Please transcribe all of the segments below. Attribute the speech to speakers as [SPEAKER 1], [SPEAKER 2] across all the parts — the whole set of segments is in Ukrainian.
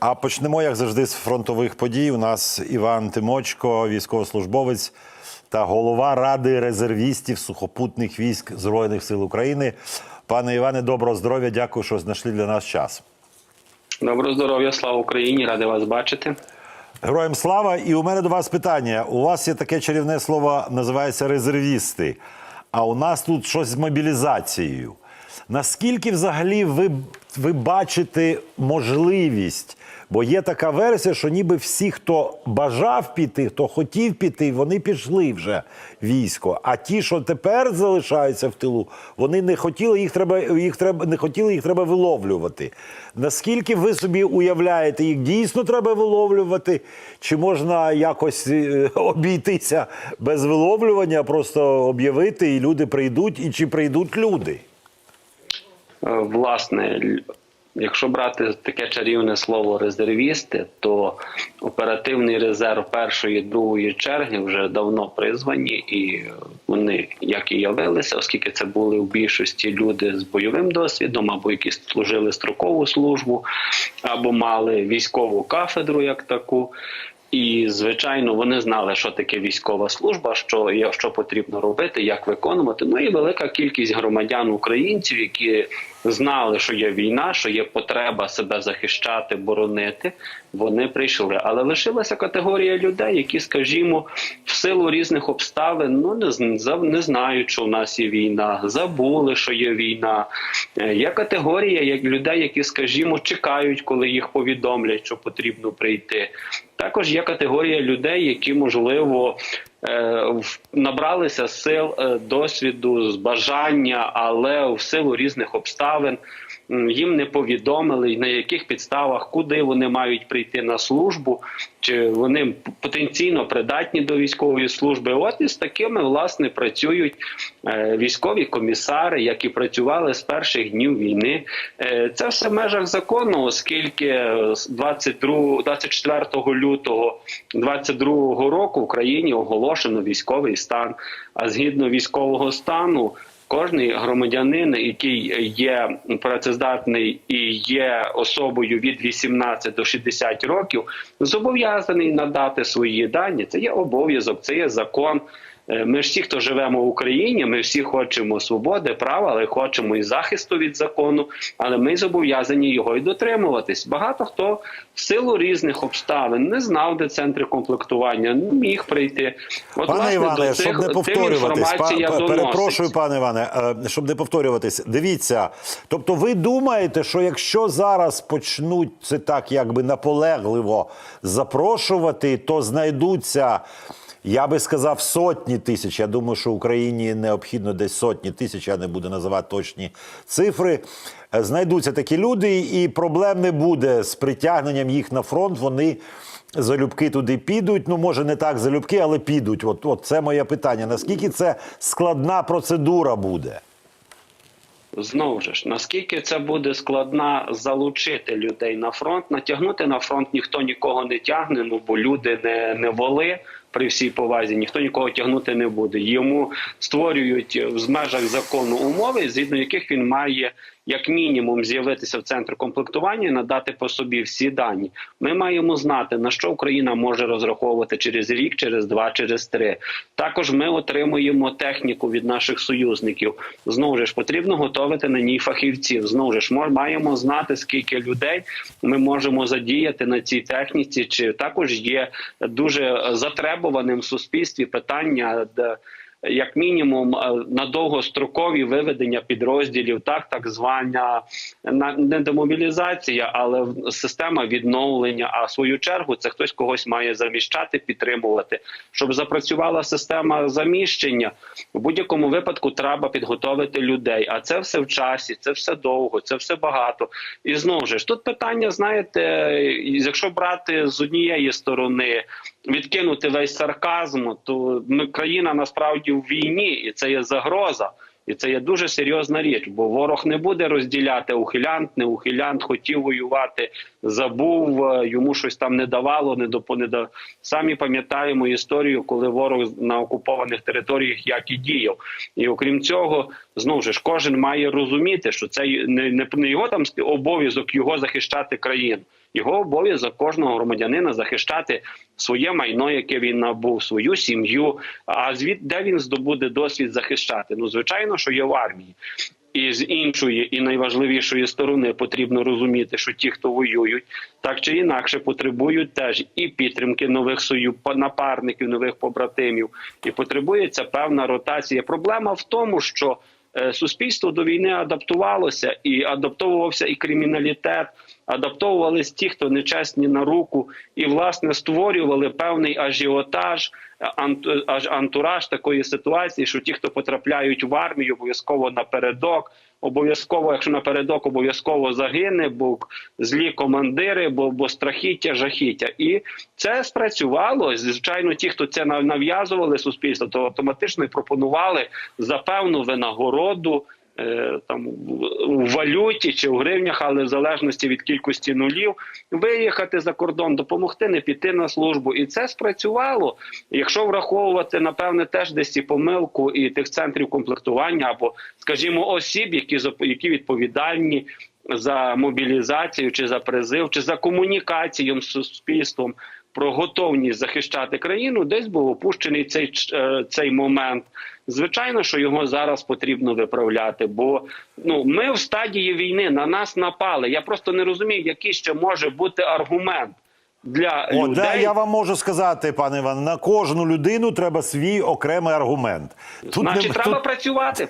[SPEAKER 1] А почнемо, як завжди, з фронтових подій. У нас Іван Тимочко, військовослужбовець та голова Ради резервістів сухопутних військ Збройних сил України. Пане Іване, доброго здоров'я. Дякую, що знайшли для нас час.
[SPEAKER 2] Доброго здоров'я, слава Україні! Радий вас бачити.
[SPEAKER 1] Героям слава! І у мене до вас питання. У вас є таке чарівне слово, називається резервісти. А у нас тут щось з мобілізацією. Наскільки взагалі ви, ви бачите можливість? Бо є така версія, що ніби всі, хто бажав піти, хто хотів піти, вони пішли вже військо. А ті, що тепер залишаються в тилу, вони не хотіли, їх треба, їх треба, не хотіли, їх треба виловлювати. Наскільки ви собі уявляєте, їх дійсно треба виловлювати? Чи можна якось е, обійтися без виловлювання, просто об'явити, і люди прийдуть, і чи прийдуть люди?
[SPEAKER 2] Е, Власне, якщо брати таке чарівне слово резервісти, то оперативний резерв першої другої черги вже давно призвані, і вони як і явилися, оскільки це були в більшості люди з бойовим досвідом, або які служили строкову службу, або мали військову кафедру як таку. І звичайно, вони знали, що таке військова служба, що що потрібно робити, як виконувати. Ну і велика кількість громадян українців, які знали, що є війна, що є потреба себе захищати, боронити. Вони прийшли. Але лишилася категорія людей, які, скажімо, в силу різних обставин ну не не знають, що в нас є війна, забули, що є війна. Е, Є категорія як людей, які, скажімо, чекають, коли їх повідомлять, що потрібно прийти. Також є категорія людей, які можливо е, набралися сил, е, досвіду, з бажання, але в силу різних обставин їм не повідомили на яких підставах, куди вони мають прийти на службу, вони потенційно придатні до військової служби. От і з такими власне працюють е, військові комісари, які працювали з перших днів війни. Е, Це все в межах закону, оскільки е, з 22, 24 лютого 22 року в Україні оголошено військовий стан. А згідно військового стану. Кожний громадянин, який є працездатний і є особою від 18 до 60 років, зобов'язаний надати свої дані. Це є обов'язок, це є закон. Е, Ми ж всі, хто живемо в Україні, ми всі хочемо свободи, права, але хочемо і захисту від закону. Але ми зобов'язані його і дотримуватись. Багато хто в силу різних обставин не знав, де центри комплектування, не міг прийти. От,
[SPEAKER 1] Пане
[SPEAKER 2] власне,
[SPEAKER 1] Іване,
[SPEAKER 2] до
[SPEAKER 1] щоб не повторюватись, па- перепрошую, пане Іване, е, щоб не повторюватись. Дивіться, тобто, ви думаєте, що якщо зараз почнуть це так, якби наполегливо запрошувати, то знайдуться. Я би сказав сотні тисяч. Я думаю, що Україні необхідно десь сотні тисяч. Я не буду називати точні цифри. Е, Знайдуться такі люди, і проблем не буде з притягненням їх на фронт. Вони залюбки туди підуть. Ну, може, не так залюбки, але підуть. От, от це моє питання. Наскільки це складна процедура буде?
[SPEAKER 2] Знову ж, наскільки це буде складна залучити людей на фронт, натягнути на фронт ніхто нікого не тягне, ну бо люди не, не воли при всій повазі, ніхто нікого тягнути не буде. Йому створюють в межах закону умови, згідно яких він має як мінімум з'явитися в центр комплектування і надати по собі всі дані. Ми маємо знати на що Україна може розраховувати через рік, через два, через три. Також ми отримуємо техніку від наших союзників. Знову ж потрібно готувати на ній фахівців. Знову ж маємо знати скільки людей ми можемо задіяти на цій техніці. Чи також є дуже затребуваним в суспільстві питання, як мінімум е, на довгострокові виведення підрозділів, так так звана на- не демобілізація, але система відновлення. А в свою чергу це хтось когось має заміщати, підтримувати, щоб запрацювала система заміщення. В будь-якому випадку треба підготовити людей. А це все в часі, це все довго, це все багато. І знову ж тут питання, знаєте, якщо брати з однієї сторони відкинути весь сарказм, то ми країна насправді в війні, і це є загроза. І це є дуже серйозна річ, бо ворог не буде розділяти ухилянт, не ухилянт, хотів воювати, забув, е, йому щось там не давало, не допо не да- Самі пам'ятаємо історію, коли ворог на окупованих територіях як і діяв. І окрім цього, знову ж кожен має розуміти, що це не, не його там обов'язок його захищати країну. Його обов'язок кожного громадянина захищати своє майно, яке він набув, свою сім'ю. А звід де він здобуде досвід захищати? Ну звичайно, що є в армії. І з іншої і найважливішої сторони потрібно розуміти, що ті, хто воюють, так чи інакше потребують теж і підтримки нових сою напарників, нових побратимів, і потребується певна ротація. Проблема в тому, що суспільство до війни адаптувалося і адаптовувався і криміналітет, адаптовувались ті, хто нечесні на руку, і власне створювали певний ажіотаж, ант- антураж такої ситуації, що ті, хто потрапляють в армію, обов'язково напередок. Обов'язково, якщо напередок, обов'язково загине, бо злі командири, бо, бо страхіття, жахіття. І це спрацювало. Звичайно, ті, хто це нав'язували суспільство, то автоматично і пропонували за певну винагороду. Е, Там у валюті чи в гривнях, але в залежності від кількості нулів, виїхати за кордон, допомогти не піти на службу, і це спрацювало. Якщо враховувати напевне теж десь і помилку і тих центрів комплектування, або скажімо, осіб, які які відповідальні за мобілізацію, чи за призив, чи за комунікацію з суспільством. Про готовність захищати країну десь був опущений цей е, цей момент. Звичайно, що його зараз потрібно виправляти, бо ну ми в стадії війни на нас напали. Я просто не розумію, який ще може бути аргумент для
[SPEAKER 1] О,
[SPEAKER 2] людей.
[SPEAKER 1] да, я вам можу сказати, пане Іван, на кожну людину треба свій окремий аргумент. Тут не-
[SPEAKER 2] Значить, треба
[SPEAKER 1] тут-
[SPEAKER 2] працювати.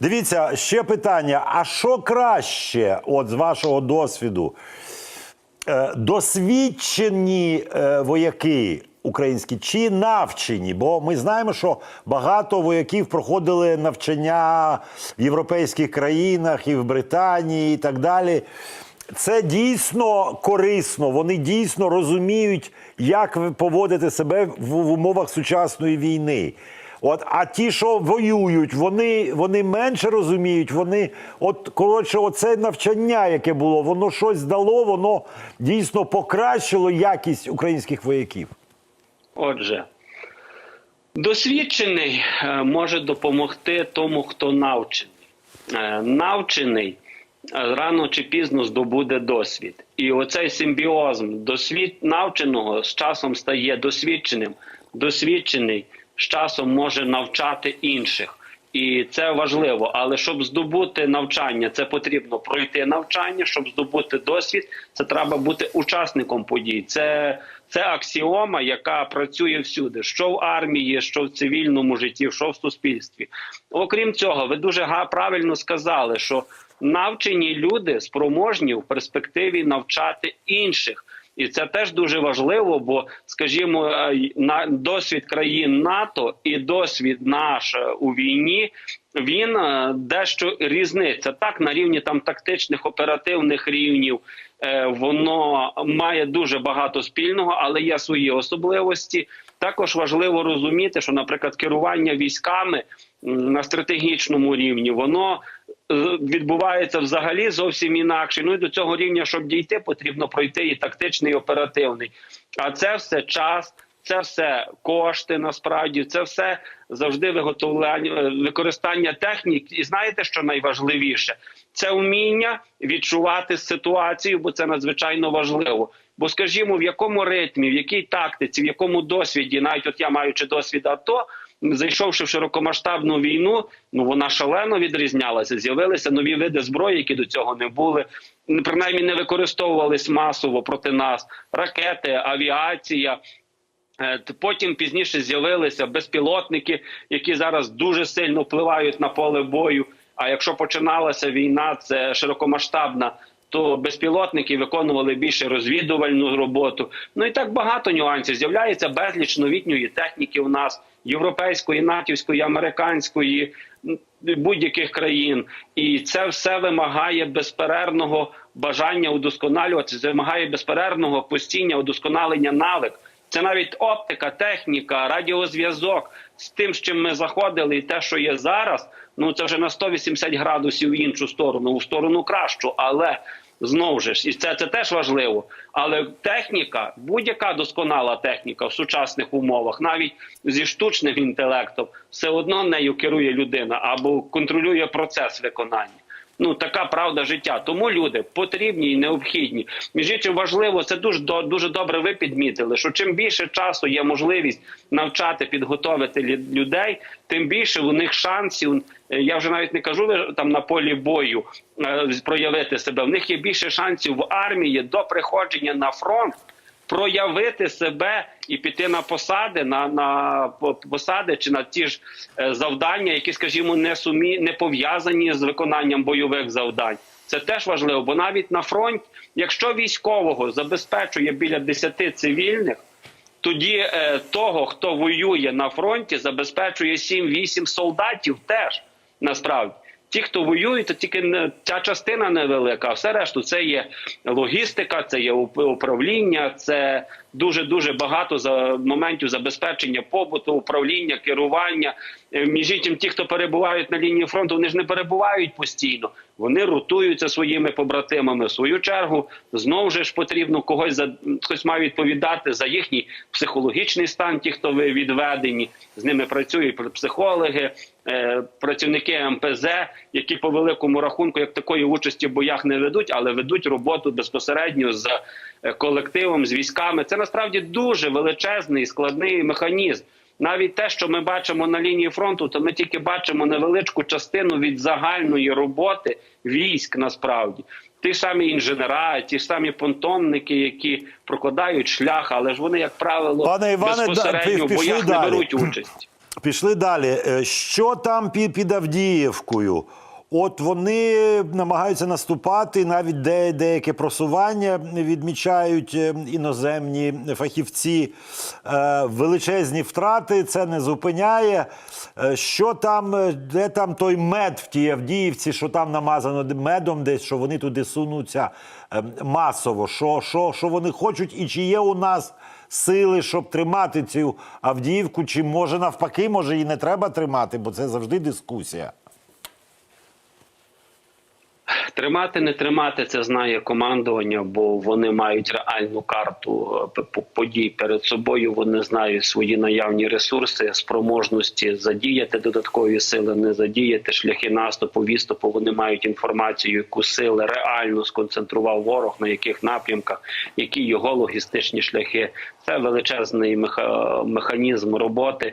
[SPEAKER 1] Дивіться, ще питання: а що краще, от з вашого досвіду? Е, Досвідчені е, вояки українські чи навчені? Бо ми знаємо, що багато вояків проходили навчання в європейських країнах і в Британії, і так далі. Це дійсно корисно. Вони дійсно розуміють, як поводити себе в, умовах сучасної війни. От, а ті, що воюють, вони, вони менше розуміють. Вони, от коротше, оце навчання, яке було, воно щось дало, воно дійсно покращило якість українських вояків.
[SPEAKER 2] Отже, досвідчений е, може допомогти тому, хто навчений. Е, Навчений е, рано чи пізно здобуде досвід. І оцей симбіозм досвід навченого з часом стає досвідченим. Досвідчений з часом може навчати інших. І це важливо. Але щоб здобути навчання, це потрібно пройти навчання. Щоб здобути досвід, це треба бути учасником подій. Це, це аксіома, яка працює всюди, що в армії, що в цивільному житті, що в суспільстві. Окрім цього, ви дуже правильно сказали, що навчені люди спроможні в перспективі навчати інших. І це теж дуже важливо, бо, скажімо, е, на досвід країн НАТО і досвід наш е, у війні він е, дещо різниця. Так, на рівні там тактичних оперативних рівнів воно має дуже багато спільного, але є свої особливості. Також важливо розуміти, що, наприклад, керування військами на стратегічному рівні воно відбувається взагалі зовсім інакше. Ну і до цього рівня, щоб дійти, потрібно пройти і тактичний, і оперативний. А це все час. Це все кошти насправді, це все завжди виготовлення е, використання технік. І знаєте, що найважливіше? Це вміння відчувати ситуацію, бо це надзвичайно важливо. Бо, скажімо, в якому ритмі, в якій тактиці, в якому досвіді, навіть от я маючи досвід АТО, зайшовши в широкомасштабну війну, ну вона шалено відрізнялася. З'явилися нові види зброї, які до цього не були. Принаймні не використовувались масово проти нас ракети, авіація. Е, Потім пізніше з'явилися безпілотники, які зараз дуже сильно впливають на поле бою. А якщо починалася війна, це широкомасштабна, то безпілотники виконували більше розвідувальну роботу. Ну і так багато нюансів. З'являється безліч новітньої техніки у нас європейської, натівської, американської будь-яких країн, і це все вимагає безперервного бажання удосконалюватися, вимагає безперервного постійня удосконалення навик. Це навіть оптика, техніка, радіозв'язок з тим, з чим ми заходили, і те, що є зараз, ну це вже на 180 градусів в іншу сторону, в сторону кращу. Але знову ж і це, це теж важливо. Але техніка, будь-яка досконала техніка в сучасних умовах, навіть зі штучним інтелектом, все одно нею керує людина або контролює процес виконання. Ну така правда життя. Тому люди потрібні і необхідні. Між іншим важливо, це дуже дуже добре. Ви підмітили, що чим більше часу є можливість навчати, підготовити людей, тим більше у них шансів. е, Я вже навіть не кажу там на полі бою е, проявити себе. В них є більше шансів в армії до приходження на фронт проявити себе і піти на посади, на, на посади чи на ті ж е, завдання, які, скажімо, не сумі не пов'язані з виконанням бойових завдань. Це теж важливо, бо навіть на фронті, якщо військового забезпечує біля 10 цивільних, тоді е, того, хто воює на фронті, забезпечує 7-8 солдатів теж насправді. Ті, хто воює, то тільки не ця частина невелика, все решту це є логістика, це є управління, це дуже дуже багато за моментів забезпечення побуту, управління, керування. Е, Між іншим, ті, хто перебувають на лінії фронту, вони ж не перебувають постійно. Вони ротуються своїми побратимами. В свою чергу знову ж потрібно когось за хтось має відповідати за їхній психологічний стан. Ті, хто ви відведені, з ними працюють психологи, е, працівники МПЗ, які по великому рахунку, як такої участі в боях не ведуть, але ведуть роботу безпосередньо з колективом, з військами. Це насправді дуже величезний складний механізм. Навіть те, що ми бачимо на лінії фронту, то ми тільки бачимо невеличку частину від загальної роботи військ. Насправді, ті ж самі інженера, ті ж самі понтонники, які прокладають шлях, але ж вони, як правило,
[SPEAKER 1] Пане Іване,
[SPEAKER 2] безпосередньо в боях
[SPEAKER 1] далі.
[SPEAKER 2] не беруть участь.
[SPEAKER 1] Пішли далі. Е, Що там під, під Авдіївкою? От вони намагаються наступати, навіть де, деяке просування відмічають е, іноземні фахівці. Е, величезні втрати, це не зупиняє. Е, що там, де там той мед в тій Авдіївці, що там намазано медом десь, що вони туди сунуться масово? Що, що, що вони хочуть, і чи є у нас сили, щоб тримати цю Авдіївку, чи може навпаки, може і не треба тримати, бо це завжди дискусія.
[SPEAKER 2] Тримати, не тримати це знає командування, бо вони мають реальну карту е, подій перед собою. Вони знають свої наявні ресурси, спроможності задіяти додаткові сили, не задіяти шляхи наступу, відступу. Вони мають інформацію, яку сили реально сконцентрував ворог, на яких напрямках, які його логістичні шляхи. Це величезний меха- механізм роботи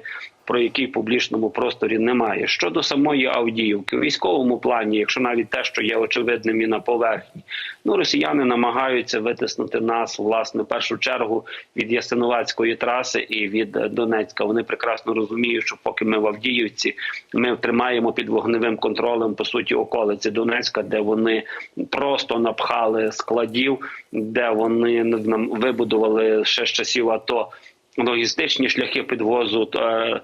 [SPEAKER 2] про який в публічному просторі немає. Щодо самої Авдіївки, у військовому плані, якщо навіть те, що є очевидним і на поверхні, ну росіяни намагаються витиснути нас власне в першу чергу від Ясинуватської траси і від е, Донецька. Вони прекрасно розуміють, що поки ми в Авдіївці, ми тримаємо під вогневим контролем по суті околиці Донецька, де вони просто напхали складів, де вони вибудували ще з часів АТО логістичні шляхи підвозу та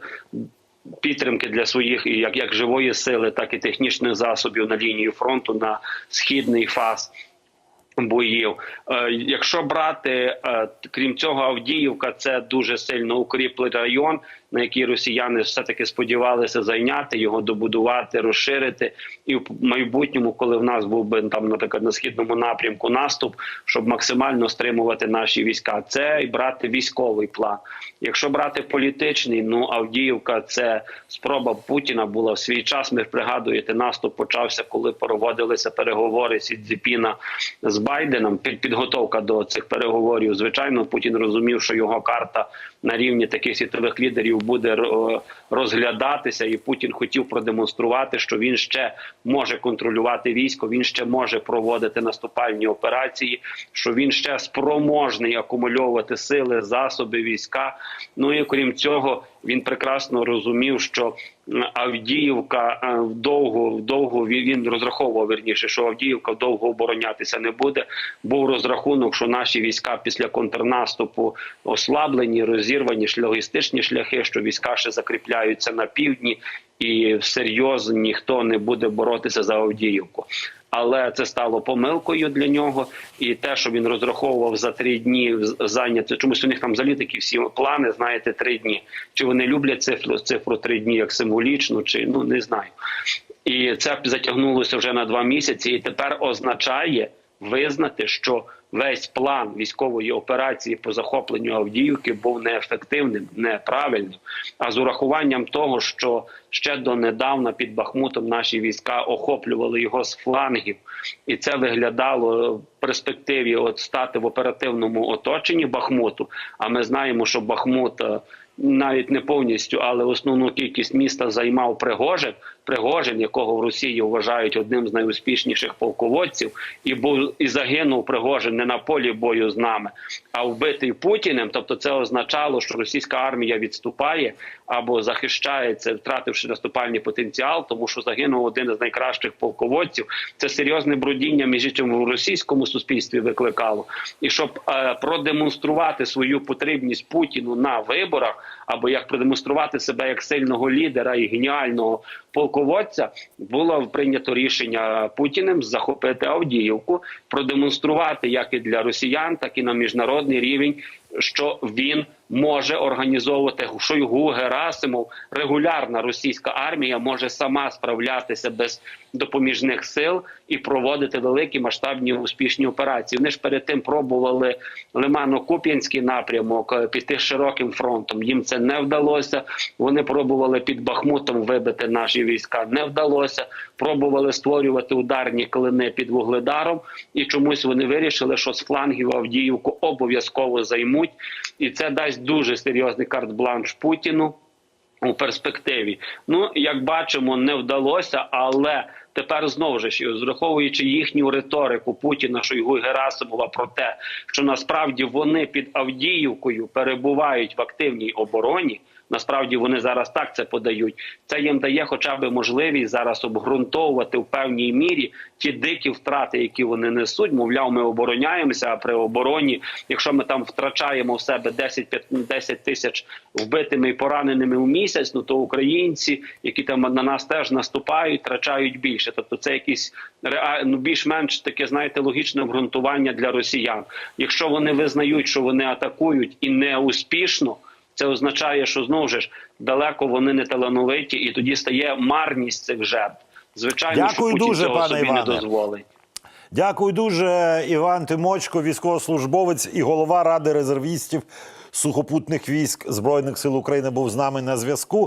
[SPEAKER 2] підтримки для своїх як, як живої сили, так і технічних засобів на лінію фронту на східний фаз. Боїв, Е, якщо брати е, крім цього, Авдіївка це дуже сильно укріплений район, на який росіяни все таки сподівалися зайняти його, добудувати, розширити, і в майбутньому, коли в нас був би там, наприклад, на східному напрямку наступ, щоб максимально стримувати наші війська, це і брати військовий план. Якщо брати політичний, ну Авдіївка це спроба Путіна була в свій час. Ми пригадуєте, наступ почався, коли проводилися переговори Сідзіпіна з Байденом. Під підготовка до цих переговорів. Звичайно, Путін розумів, що його карта на рівні таких світових лідерів буде е, розглядатися, і Путін хотів продемонструвати, що він ще може контролювати військо, він ще може проводити наступальні операції, що він ще спроможний акумульовувати сили, засоби, війська. Ну і крім цього, він прекрасно розумів, що Авдіївка вдовго довго довго він- розраховував верніше, що Авдіївка довго оборонятися не буде. Був розрахунок, що наші війська після контрнаступу ослаблені, розірвані логістичні шляхи, що війська ще закріпляються на півдні, і всерйоз ніхто не буде боротися за Авдіївку. Але це стало помилкою для нього, і те, що він розраховував за три дні зайняти чомусь у них там взагалі такі всі плани, знаєте, три дні. Чи вони люблять цифру цифру три дні як символічну, чи ну не знаю. І це затягнулося вже на два місяці, і тепер означає визнати, що весь план військової операції по захопленню Авдіївки був неефективним, неправильним. А з урахуванням того, що ще донедавна під Бахмутом наші війська охоплювали його з флангів, і це виглядало в перспективі от стати в оперативному оточенні Бахмуту. А ми знаємо, що Бахмут. е, Навіть не повністю, але основну кількість міста займав Пригожин, Пригожин, якого в Росії вважають одним з найуспішніших полководців, і був і загинув Пригожин не на полі бою з нами, а вбитий Путіним. Тобто, це означало, що російська армія відступає або захищається, втративши наступальний потенціал, тому що загинув один із найкращих полководців. Це серйозне брудіння між іншим в російському суспільстві викликало. І щоб е, продемонструвати свою потрібність Путіну на виборах, або як продемонструвати себе як сильного лідера і геніального полководця, було прийнято рішення Путіним захопити Авдіївку, продемонструвати як і для росіян, так і на міжнародний рівень, що він може організовувати Шойгу, Герасимов, регулярна російська армія може сама справлятися без допоміжних сил і проводити великі масштабні успішні операції. Вони ж перед тим пробували Лимано-Куп'янський напрямок е, піти широким фронтом. Їм це не вдалося. Вони пробували під Бахмутом вибити наші війська. Не вдалося. Пробували створювати ударні клини під вугледаром, і чомусь вони вирішили, що з флангів Авдіївку обов'язково займуть, і це дасть дуже серйозний карт-бланш Путіну у перспективі. Ну як бачимо, не вдалося, але тепер знову ж зраховуючи їхню риторику Путіна, Шойгу і Герасимова про те, що насправді вони під Авдіївкою перебувають в активній обороні. Насправді вони зараз так це подають. Це їм дає хоча б можливість зараз обґрунтовувати в певній мірі ті дикі втрати, які вони несуть. Мовляв, ми обороняємося. А при обороні, якщо ми там втрачаємо в себе 10-10 тисяч вбитими і пораненими в місяць, ну то українці, які там на нас теж наступають, втрачають більше. Тобто, це якісь ну, більш-менш таке, знаєте, логічне обґрунтування для росіян. Якщо вони визнають, що вони атакують і не успішно. Це означає, що знову ж далеко вони не талановиті, і тоді стає марність цих жертв. Звичайно,
[SPEAKER 1] Дякую
[SPEAKER 2] що Путін
[SPEAKER 1] дуже,
[SPEAKER 2] цього
[SPEAKER 1] пане
[SPEAKER 2] собі
[SPEAKER 1] Іване.
[SPEAKER 2] не дозволить.
[SPEAKER 1] Дякую дуже, Іван Тимочко, військовослужбовець і голова Ради резервістів сухопутних військ Збройних сил України був з нами на зв'язку.